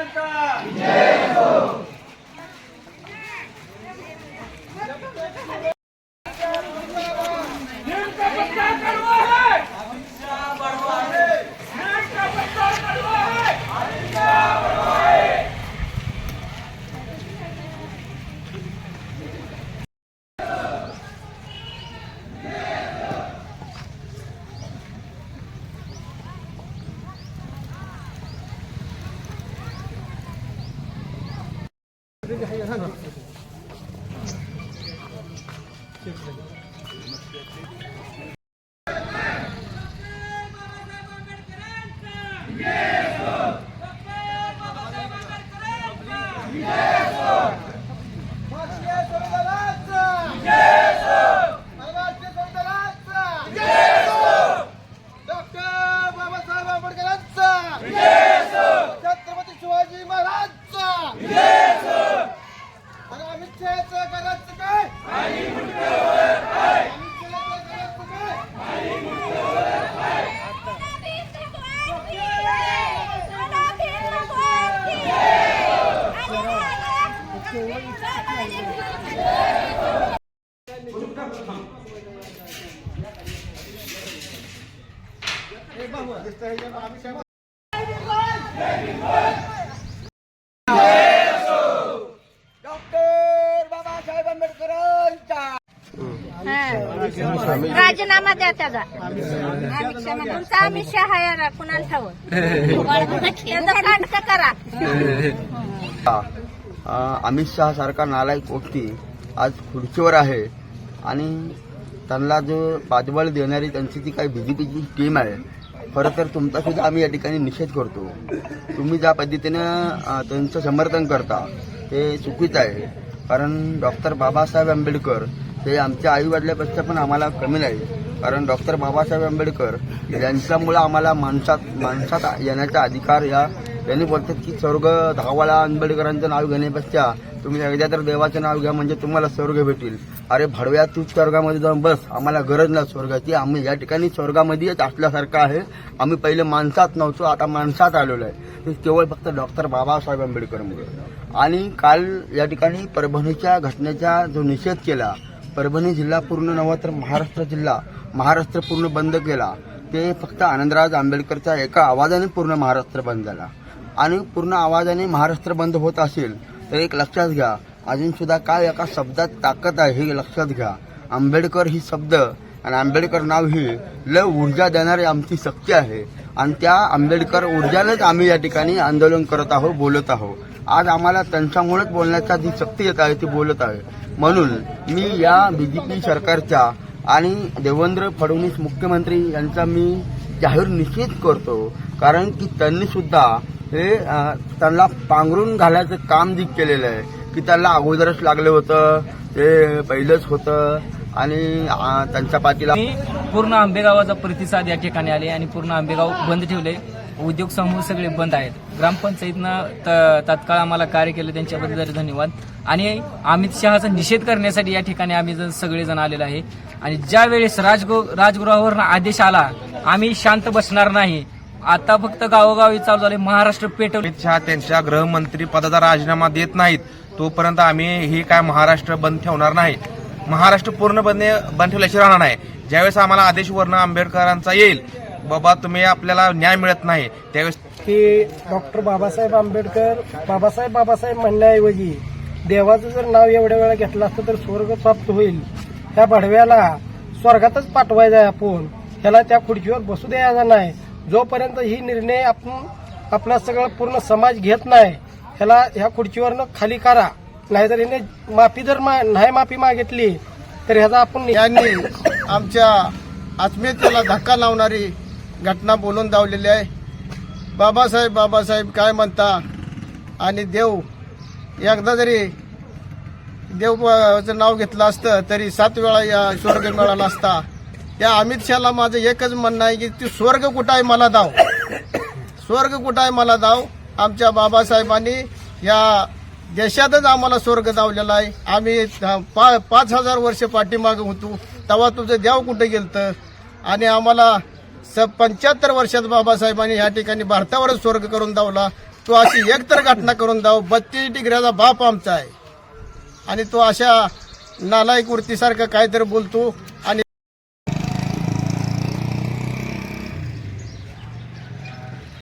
감사 합. よろしくお願いします。राजीनामा द्या त्याचा. तुमचा अमित शहा आहे कुणाला ठाऊक त्याचं कांडक करा. अमित शहा सारखा नालायक व्यक्ती आज खुर्चीवर आहे. आणि त्यांना जो पाठबळ देणारी त्यांची जी काही बीजेपीची टीम आहे. खरं तर तुमचा सुद्धा आम्ही या ठिकाणी निषेध करतो. तुम्ही ज्या पद्धतीनं त्यांचं समर्थन करता ते चुकीचं आहे. कारण डॉक्टर बाबासाहेब आंबेडकर हे आमच्या आई पण आम्हाला कमी नाही. कारण डॉक्टर बाबासाहेब आंबेडकर यांच्यामुळं आम्हाला माणसात माणसात येण्याचा अधिकार या यांनी बोलतात की स्वर्ग धावाला आंबेडकरांचं नाव घेण्यापेक्षा तुम्ही एकदा तर देवाचं नाव घ्या म्हणजे तुम्हाला स्वर्ग भेटेल. अरे भडव्या तू स्वर्गामध्ये जाऊन बस. आम्हाला गरज नाही स्वर्गाची. आम्ही या ठिकाणी स्वर्गामध्येच असल्यासारखं आहे. आम्ही पहिले माणसात नव्हतो आता माणसात आलेलो आहे. केवळ फक्त डॉक्टर बाबासाहेब आंबेडकरमुळे. आणि काल या ठिकाणी परभणीच्या घटनेचा जो निषेध केला परभणी जिल्हा पूर्ण नव्हा तर महाराष्ट्र जिल्हा महाराष्ट्र पूर्ण बंद केला. ते फक्त आनंदराज आंबेडकरच्या एका आवाजाने पूर्ण महाराष्ट्र बंद झाला. आणि पूर्ण आवाजाने महाराष्ट्र बंद होत असेल एक लक्षात घ्या. अजून सुद्धा काय एका शब्दात ताकद आहे हे लक्षात घ्या. आंबेडकर ही शब्द आणि आंबेडकर नाव ही लय ऊर्जा देणारी आमची शक्ती आहे. आणि त्या आंबेडकर ऊर्जानेच आम्ही या ठिकाणी आंदोलन करत आहोत बोलत आहोत. आज आम्हाला त्यांच्यामुळेच बोलण्याचा जी शक्ती येत आहे ती बोलत आहे. म्हणून मी या बीजेपी सरकारच्या आणि देवेंद्र फडणवीस मुख्यमंत्री यांचा मी जाहीर निषेध करतो. कारण की त्यांनी सुद्धा हे त्यांना पांघरून घालायचं काम जे केलेलं आहे की त्यांना अगोदरच लागलं होतं ते पहिलंच होतं आणि त्यांच्या पाठीला पूर्ण आंबेगावाचा प्रतिसाद या ठिकाणी आले आणि पूर्ण आंबेगाव बंद ठेवले. उद्योग समूह सगळे बंद आहेत. ग्रामपंचायतनं त- तात्काळ आम्हाला कार्य केलं त्यांच्याबद्दल धन्यवाद. आणि अमित शहाचा निषेध करण्यासाठी या ठिकाणी आम्ही जण सगळेजण आलेलो आहे. आणि ज्या वेळेस राजगो राजगृहावर आदेश आला आम्ही शांत बसणार नाही. आता फक्त गावोगावी चालू झाले. महाराष्ट्र पेटवले अमित शहा त्यांच्या गृहमंत्री पदाचा राजीनामा देत नाहीत. तोपर्यंत आम्ही हे काय महाराष्ट्र बंद ठेवणार नाही. महाराष्ट्र पूर्णपणे बंद ठेवल्याशिवाय राहणार नाही. ज्यावेळेस आम्हाला आदेश वर्ण आंबेडकरांचा येईल बाबा तुम्ही आपल्याला न्याय मिळत नाही. त्यावेळेस की डॉक्टर बाबासाहेब आंबेडकर बाबासाहेब बाबासाहेब म्हणण्याऐवजी देवाचं जर नाव एवढ्या वेळा घेतलं असतं तर स्वर्ग प्राप्त होईल. त्या भडव्याला स्वर्गातच पाठवायचा आहे आपण. ह्याला त्या खुर्चीवर बसू द्यायचा नाही. जोपर्यंत ही निर्णय आपण आपला सगळं पूर्ण समाज घेत नाही ह्याला ह्या खुर्चीवरनं खाली करा. नाहीतर हिने माफी जर मा- नाही माफी मागितली तर ह्याचा आपण यांनी आमच्या आत्मीयतेला धक्का लावणारी घटना बोलून दावलेली आहे. बाबासाहेब बाबासाहेब काय म्हणता? आणि देव एकदा जरी देवचं नाव घेतलं असतं तरी सात वेळा या स्वर्ग मिळाला असता. त्या अमित शहाला माझं एकच म्हणणं आहे की ती स्वर्ग कुठं आहे मला दाव. स्वर्ग कुठं आहे मला दाव. आमच्या बाबासाहेबांनी या देशातच आम्हाला स्वर्ग दावलेला आहे. आम्ही पा पाच हजार वर्ष पाठीमागं होतो. तेव्हा तुझं देव कुठं गेलतं? आणि आम्हाला स पंच्याहत्तर वर्षात बाबासाहेबांनी या ठिकाणी भारतावरच स्वर्ग करून दावला. तो अशी एकतर घटना करून दाव. बत्तीस डिग्र्याचा बाप आमचा आहे. आणि तो अशा नालायक वृत्तीसारखं काहीतरी बोलतो.